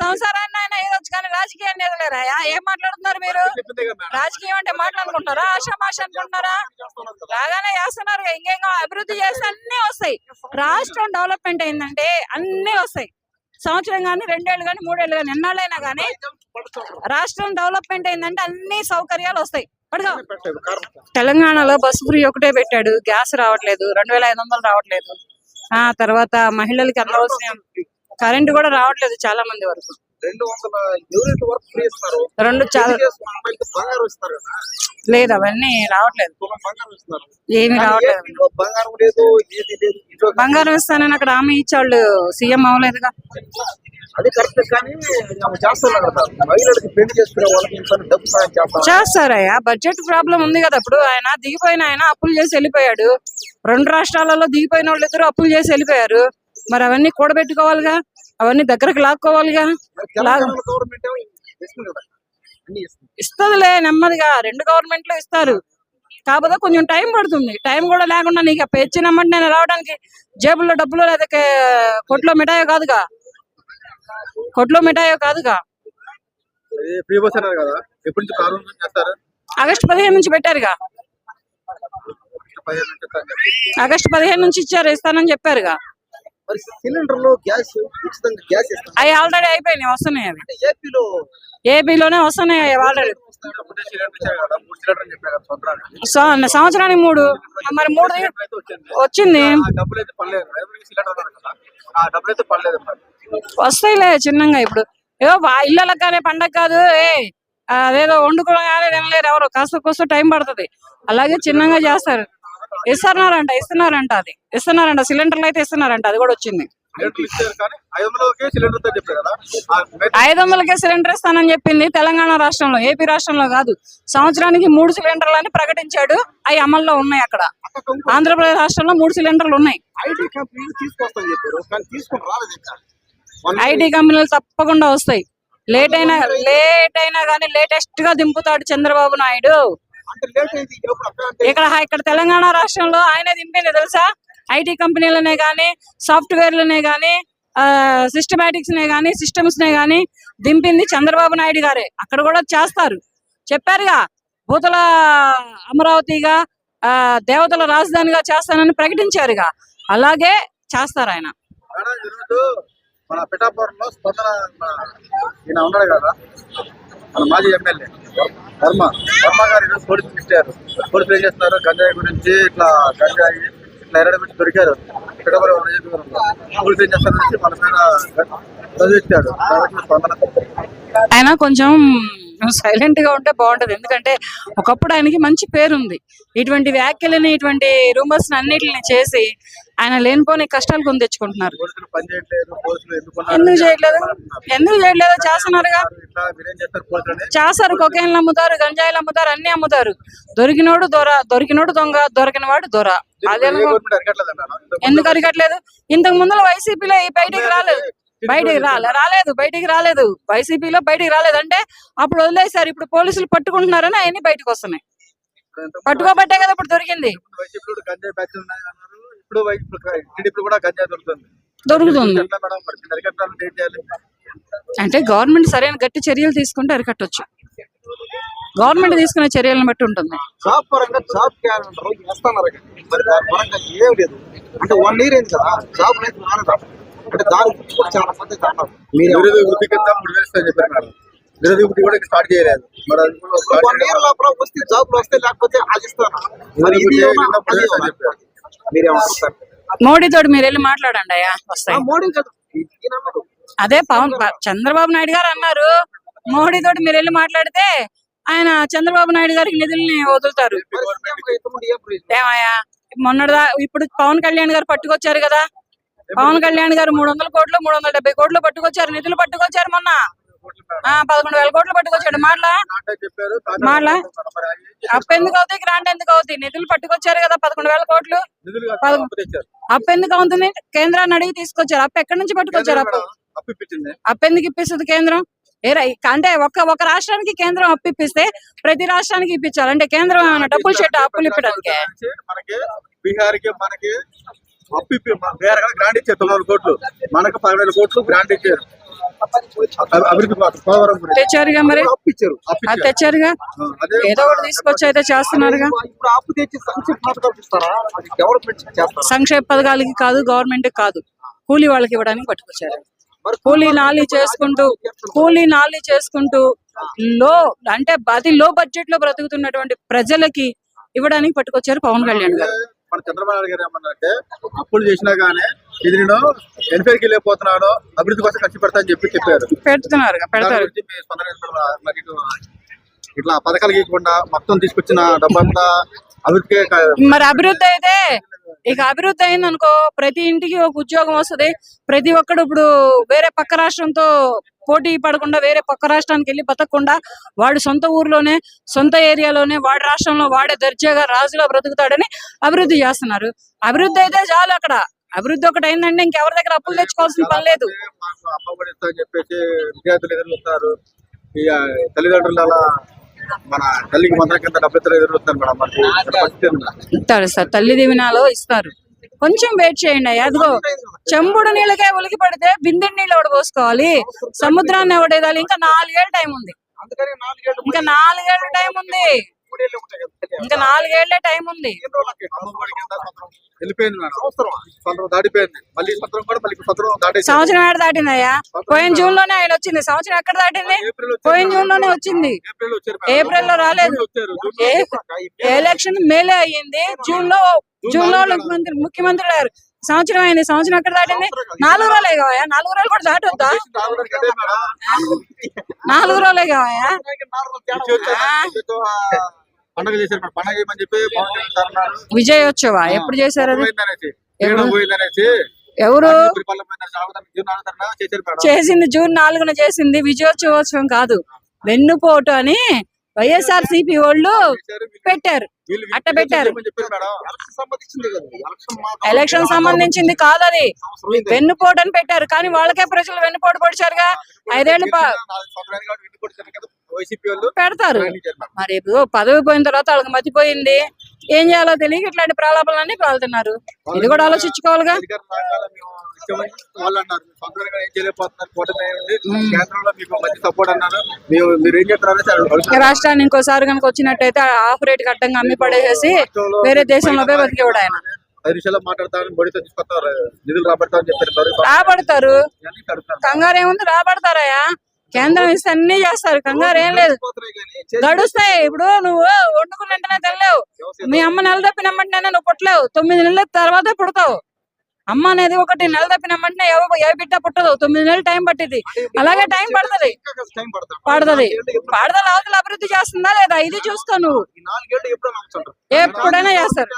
సంసారాన్ని ఆయన ఏదొచ్చు కానీ రాజకీయాన్ని ఎదలేరా ఏం మాట్లాడుతున్నారు మీరు. రాజకీయం అంటే మాట్లాడుకుంటారా ఆషామాష అనుకుంటున్నారా? రాగానే చేస్తున్నారు ఇంకేం అభివృద్ధి చేస్తే అన్ని వస్తాయి. రాష్ట్రం డెవలప్మెంట్ అయిందంటే అన్ని వస్తాయి. సంవత్సరం కానీ రెండేళ్ళు కానీ మూడేళ్ళు కానీ ఎన్నాళ్ళైనా కానీ రాష్ట్రం డెవలప్మెంట్ అయిందంటే అన్ని సౌకర్యాలు వస్తాయి. తెలంగాణలో బస్సు ఫ్రీ ఒకటే పెట్టాడు. గ్యాస్ రావట్లేదు. రెండు వేల ఐదు వందలు రావట్లేదు. ఆ తర్వాత మహిళలకి అందవలసిన కరెంట్ కూడా రావట్లేదు చాలా మంది వరకు. రెండు వందల యూనిట్ వర్క్ ఫ్రీ ఇస్తున్నారు. రెండు చాలా పెళ్ళి చేసుకున్న అమ్మాయిలకి బంగారం ఇస్తారు కదా? లేదు అవన్నీ రావట్లేదు. తులం బంగారం ఇస్తున్నారు. ఏమీ రావట్లేదు. బంగారం లేదు ఏది లేదు ఇటు బంగారం ఇస్తానని అక్కడ హామీ ఇచ్చాళ్ళు సీఎం అవ్వలేదుగా. అది కరెక్ట్ కానీ ఆమె చేస్తున్నారు కదా. మహిళలకి పెళ్ళి చేసుకునే వాళ్ళకి ఇంత డబ్బు సాయం చేస్తాం చేస్తారయ్యా బడ్జెట్ ప్రాబ్లం ఉంది కదా. ఇప్పుడు ఆయన దిగిపోయిన ఆయన అప్పులు చేసి వెళ్ళిపోయాడు. రెండు రాష్ట్రాలలో దిగిపోయిన వాళ్ళు ఇద్దరు అప్పులు చేసి వెళ్ళిపోయారు. మరి అవన్నీ కూడబెట్టుకోవాలిగా? అవన్నీ దగ్గరకు లాక్కోవాలిగా? ఇస్తుందిలే నెమ్మదిగా. రెండు గవర్నమెంట్లు ఇస్తారు. కాకపోతే కొంచెం టైం పడుతుంది. టైం కూడా లేకుండా నీకు ఆ పెచ్చినమ్మంటే నేను రావడానికి జేబుల్లో డబ్బులు లేదా కొట్లో మిఠాయో కాదుగా? కొట్లో మిఠాయో కాదుగా? ఆగస్టు పదిహేను నుంచి పెట్టారుగా. ఆగస్టు పదిహేను నుంచి ఇచ్చారు ఇస్తానని చెప్పారుగా. మరి సిలిండర్లో గ్యాస్ ఉచితంగా గ్యాస్ ఇస్తారు అవి ఆల్రెడీ అయిపోయినాయి వస్తున్నాయి అవి. ఏపీలో ఏపీలోనే వస్తున్నాయి అవి ఆల్రెడీ. సంవత్సరానికి మూడు మరి మూడు వచ్చింది. వస్తాయిలే చిన్నగా ఇప్పుడు. ఏదో ఇళ్ళకి కానీ పండగ కాదు ఏ అదేదో వండుకోగానే తినలేరు ఎవరు. కాస్త కోస్త టైం పడుతుంది. అలాగే చిన్నగా చేస్తారు. ఇస్తున్నారంట ఇస్తున్నారంట అది. ఇస్తున్నారంట సిలిండర్లు అయితే ఇస్తున్నారంట అది కూడా వచ్చింది. ఐదు వందలకే సిలిండర్ ఇస్తానని చెప్పింది తెలంగాణ రాష్ట్రంలో ఏపీ రాష్ట్రంలో కాదు. సంవత్సరానికి మూడు సిలిండర్లు అని ప్రకటించాడు అవి అమల్లో ఉన్నాయి అక్కడ. ఆంధ్రప్రదేశ్ రాష్ట్రంలో మూడు సిలిండర్లు ఉన్నాయి. ఐటీ కంపెనీలు తప్పకుండా వస్తాయి. లేట్ అయినా లేట్ అయినా కానీ లేటెస్ట్గా దింపుతాడు చంద్రబాబు నాయుడు. ఇక్కడ ఇక్కడ తెలంగాణ రాష్ట్రంలో ఆయనే దింపింది తెలుసా? ఐటీ కంపెనీలనే కానీ సాఫ్ట్వేర్లనే కానీ సిస్టమేటిక్స్ నే కానీ సిస్టమ్స్ నే కానీ దింపింది చంద్రబాబు నాయుడు గారే. అక్కడ కూడా చేస్తారు. చెప్పారుగా భూతల అమరావతిగా ఆ, దేవతల రాజధానిగా చేస్తానని ప్రకటించారుగా. అలాగే చేస్తారు ఆయన. మేడం ఈరోజు మన పిఠాపురంలో స్పందన మన ఈయన ఉన్నాడు కదా మన మాజీ ఎమ్మెల్యే వర్మ. అమ్మగారు గారు ఈరోజు పోలీసులు ఇచ్చారు పోలీసులు ఏం చేస్తున్నారు. గంజాయి గురించి ఇట్లా గంజాయి ఇట్లా ఎరడ పెట్టి దొరికారు. పిఠాపురం నియోజకవర్గంలో పోలీసులు ఏం చేస్తారనేసి మన మీద చదివిచ్చాడు కాబట్టి స్పందన ఆయన కొంచెం సైలెంట్గా ఉంటే బాగుంటది. ఎందుకంటే ఒకప్పుడు ఆయనకి మంచి పేరుంది. ఇటువంటి వ్యాఖ్యలని ఇటువంటి రూమర్స్ అన్నిటిని చేసి ఆయన లేనిపోని కష్టాలు కొని తెచ్చుకుంటున్నారు. ఎందుకు చేయట్లేదు? ఎందుకు చేయట్లేదు? చేస్తున్నారుగా. చేస్తారు కొకైన్లు అమ్ముతారు గంజాయిలు అమ్ముతారు అన్ని అమ్ముతారు. దొరికినోడు దొర దొరికినోడు దొంగ దొరికిన వాడు దొర. అదే ఎందుకు అరికట్లేదు ఇంతకు ముందు వైసీపీలో ఈ బయటికి రాలేదు. బయటికి రాలే రాలేదు బయటికి రాలేదు. వైసీపీలో బయటికి రాలేదు అంటే అప్పుడు వదిలేశారు. ఇప్పుడు పోలీసులు పట్టుకుంటున్నారని అవన్నీ బయటకు వస్తున్నాయి. పట్టుకోబట్టే కదా ఇప్పుడు దొరికింది. దొరుకుతుంది. అంటే గవర్నమెంట్ సరైన గట్టి చర్యలు తీసుకుంటే అరికట్టొచ్చు. గవర్నమెంట్ తీసుకునే చర్యలను బట్టి ఉంటుంది. జాబ్ పరంగా జాబ్ క్యాలెండర్ వేస్తున్నారు మరి దాని పరంగా ఏం లేదు. అంటే వన్ ఇయర్ అయింది కదా జాబ్ లేదు అంటే దాని గురించి కూడా చాలా మంది అన్నారు నిరుద్యోగ వృత్తి కింద మూడు వేలు ఇస్తారని చెప్పారు మేడం నిరుద్యోగ వృత్తి కూడా స్టార్ట్ చేయలేదు. మరి అది కూడా స్టార్ట్ వన్ ఇయర్ లోపల వస్తే జాబ్ వస్తే లేకపోతే ఆగిస్తాను మరి ఇది ఏమన్నా అది ఏమన్నా? మీరేమంటారు మోడీ తోటి మీరు వెళ్ళి మాట్లాడండి అయ్యా ఆ వస్తాయి మోడీ కదా. ఈయన అన్నాడు. అదే పవన్ ప- చంద్రబాబు నాయుడు గారు అన్నారు మోడీ తోటి మీరు వెళ్ళి మాట్లాడితే ఆయన చంద్రబాబు నాయుడు గారికి నిధుల్ని వదులుతారు. మరి సీఎం గా ఇంతకుముందు ఏం ప్రయోజనం? ఏమయ్యా మొన్నటిదా ఇప్పుడు పవన్ కళ్యాణ్ గారు పట్టుకొచ్చారు కదా పవన్ కళ్యాణ్ గారు మూడు వందల కోట్లు మూడు వందల డెబ్బై కోట్లు పట్టుకొచ్చారు. నిధులు పట్టుకొచ్చారు మొన్న. ఆ పదకొండు వేల కోట్లు పట్టుకొచ్చాడు. మాట్లా? మాట్లా? అప్పు ఎందుకు అవుతాయి? గ్రాంట్ ఎందుకు అవుతాయి? నిధులు పట్టుకొచ్చారు కదా పదకొండు వేల కోట్లు. అప్పు ఎందుకు అవుతుంది కేంద్రాన్ని అడిగి తీసుకొచ్చారు. అప్పు ఎక్కడి నుంచి పట్టుకొచ్చారు అప్పు? అప్పు ఎందుకు ఇప్పిస్తుంది కేంద్రం? అంటే ఒక ఒక రాష్ట్రానికి కేంద్రం అప్పు ఇప్పిస్తే ప్రతి రాష్ట్రానికి ఇప్పించాలి. అంటే కేంద్రం ఏమైనా డబ్బులు చెట్టు అప్పులు ఇప్పడానికి అప్పు వేరే గ్రాంట్ ఇచ్చారు తొమ్మిది వందల కోట్లు. మనకు పదివేల కోట్లు గ్రాంట్ ఇచ్చారు. అభివృద్ధి తెచ్చారుగా మరి? తెచ్చారుగా? ఏదో ఒకటి తీసుకొచ్చి అయితే చేస్తున్నారుగా? ఇప్పుడు అప్పు తెచ్చి సంక్షేమ పథకాలు ఇస్తారా? అది డెవలప్మెంట్ చేస్తారు? సంక్షేమ పథకాలకి కాదు గవర్నమెంట్ కాదు. కూలీ వాళ్ళకి ఇవ్వడానికి పట్టుకొచ్చారు. కూలీ నాలి చేసుకుంటూ కూలీ నాలి చేసుకుంటూ లో అంటే అది లో బడ్జెట్లో బ్రతుకుతున్నటువంటి ప్రజలకి ఇవ్వడానికి పట్టుకొచ్చారు పవన్ కళ్యాణ్ గారు. మన చంద్రబాబు నాయుడు గారు ఏమన్నారంటే అప్పులు చేసినా గానీ ఇది నేను ఎన్ఫైకి వెళ్ళిపోతున్నాను అభివృద్ధి కోసం ఖర్చు పెడతా అని చెప్పి చెప్పారు. పెడుతున్నారు పెడతారు. ఇట్లా పథకాలు గీయకుండా మొత్తం తీసుకొచ్చిన డబ్బంతా అభివృద్ధికే కా- మరి అభివృద్ధి అయితే ఇక అభివృద్ధి అయింది అనుకో ప్రతి ఇంటికి ఒక ఉద్యోగం వస్తది. ప్రతి ఒక్కడు ఇప్పుడు వేరే పక్క రాష్ట్రంతో పోటీ పడకుండా వేరే పక్క రాష్ట్రానికి వెళ్ళి బతకకుండా వాడు సొంత ఊర్లోనే సొంత ఏరియాలోనే వాడి రాష్ట్రంలో వాడే దర్జాగా రాజులో బ్రతుకుతాడని అభివృద్ధి చేస్తున్నారు. అభివృద్ధి అయితే చాలు అక్కడ. అభివృద్ధి ఒకటి అయిందంటే ఇంకెవరి దగ్గర అప్పులు తెచ్చుకోవాల్సిన పని లేదు. చెప్పేసి తల్లిదండ్రులు అలా మన తల్లికి మంత్రం కింద మేడం మనకి? ఇస్తారు సార్ తల్లి దీవెనాలో ఇస్తారు కొంచెం వెయిట్ చేయండి అయ్యా. అదిగో చెంబుడు నీళ్ళకే ఉలికి పడితే బిందె నీళ్ళు ఎవడు పోసుకోవాలి సముద్రాన్ని ఎవడేదాలి ఇంకా నాలుగేళ్ళ టైం ఉంది అందుకని నాలుగేళ్ళు ఇంకా నాలుగేళ్ళ టైం ఉంది. ఇంకా నాలుగేళ్ళే టైం ఉంది. సంవత్సరం దాటిపోయింది. మళ్ళీ కూడా మళ్ళీ ఈ సంవత్సరం దాటేసి సంవత్సరం ఏడు దాటిందయ్యా? పోయిన జూన్లోనే ఆయన వచ్చింది. సంవత్సరం ఎక్కడ దాటింది? పోయిన. జూన్లోనే వచ్చింది. ఏప్రిల్లో రాలేదు. ఎలక్షన్ మేలే అయ్యింది. జూన్లో జూన్లో ముఖ్యమంత్రి ముఖ్యమంత్రి అయ్యారు సంవత్సరం అయింది. సంవత్సరం ఎక్కడ దాటింది? నాలుగు రోజులే కావయా నాలుగు రోజులు కూడా దాటొద్దా? నాలుగు రోజులే కావయా పండగ చేశారు మేడం. పండగ చేయమని చెప్పి. విజయోత్సవ? ఎప్పుడు చేశారు ఎవరు. చేసింది జూన్ నాలుగున చేసింది. విజయోత్సవం కాదు. వెన్నుపోటు అని వైఎస్ఆర్ సిపి వాళ్ళు పెట్టారు అట్ట పెట్టారు. ఎలక్షన్ సంబంధించింది కదా. ఎలక్షన్ మా- ఎలక్షన్ సంబంధించింది కాదు అది సంవత్సరం అయింది. వెన్నుపోటు అని పెట్టారు. కానీ వాళ్ళకే ప్రజలు వెన్నుపోటు పొడిచారుగా. వాళ్ళు. పెడతారు. మరి పదవి పోయిన తర్వాత వాళ్ళకి మతిపోయింది ఏం చేయాలో తెలియక ఇట్లాంటి ప్రలాపాలన్నీ పాల్తున్నారు. ఇది కూడా ఆలోచించుకోవాలిగా. రాష్ట్రాన్ని ఇంకోసారి కనుక వచ్చినట్టయితే ఆఫ్ రేట్ కట్టంగా అమ్మి పడేసేసి వేరే దేశంలో బతికేవాడు ఆయన. రాబడతారు. కంగారు ఏముంది? రాబడతారయ్యా. కేంద్రం ఇస్తే అన్ని చేస్తారు. కంగారు ఏం లేదు. గడుస్తాయి. ఇప్పుడు నువ్వు వండుకున్న వెంటనే తినలేవు మీ అమ్మ నెల తప్పినమ్మంటే నువ్వు పుట్టలేవు. తొమ్మిది నెలల తర్వాతే పుడతావు. అమ్మ అనేది ఒకటి నెల తప్పినమ్మంటే ఏ బిడ్డ పుట్టదు. తొమ్మిది నెలలు టైం పట్టింది అలాగే టైం పడుతుంది. పడుతుంది. పాడదల అవతల అభివృద్ధి చేస్తుందా లేదా? ఇది చూస్తావు నువ్వు. ఎప్పుడైనా చేస్తారు.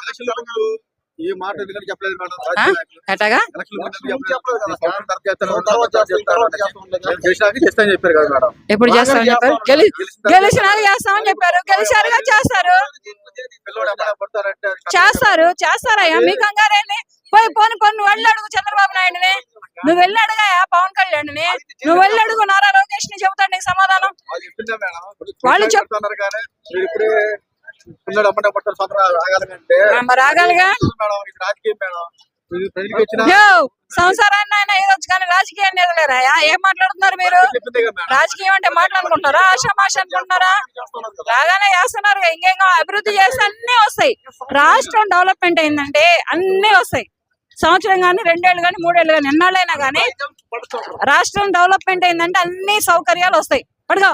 ఎప్పుడు చేస్తామని చెప్పారు? గెలి గెలిచినాక చేస్తామని చెప్పారు. గెలిచారుగా చేస్తారు. చేస్తారు. చేస్తారయ్యా మీ కంగారేంది? పోయి పోని పోని నువ్వు వెళ్ళి అడుగు చంద్రబాబు నాయుడుని. నువ్వు వెళ్ళి అడుగాయా పవన్ కళ్యాణ్ని. నువ్వు వెళ్ళి అడుగు నారా లోకేష్ని చెబుతాడు నీకు సమాధానం. వాళ్ళు చెప్తున్నారు పిల్లడు అమ్మట పట్టారు సంవత్సరం రాగాలంటే ఇది రాజకీయం మేడం. సంసారాన్ని ఆయన ఏదొచ్చు కానీ రాజకీయాన్ని ఎదలేరాయా ఏం మాట్లాడుతున్నారు మీరు? రాజకీయం అంటే మాట్లాడుకుంటారా ఆషామాష అనుకుంటున్నారా రాగానే చేస్తున్నారు. ఇంకేం? అభివృద్ధి చేస్తే అన్ని వస్తాయి. రాష్ట్రం డెవలప్మెంట్ అయిందంటే అన్ని వస్తాయి. సంవత్సరం కానీ రెండేళ్ళు కానీ మూడేళ్ళు కానీ ఎన్నాళ్ళైనా కానీ రాష్ట్రం డెవలప్మెంట్ అయిందంటే అన్ని సౌకర్యాలు వస్తాయి. పడుకో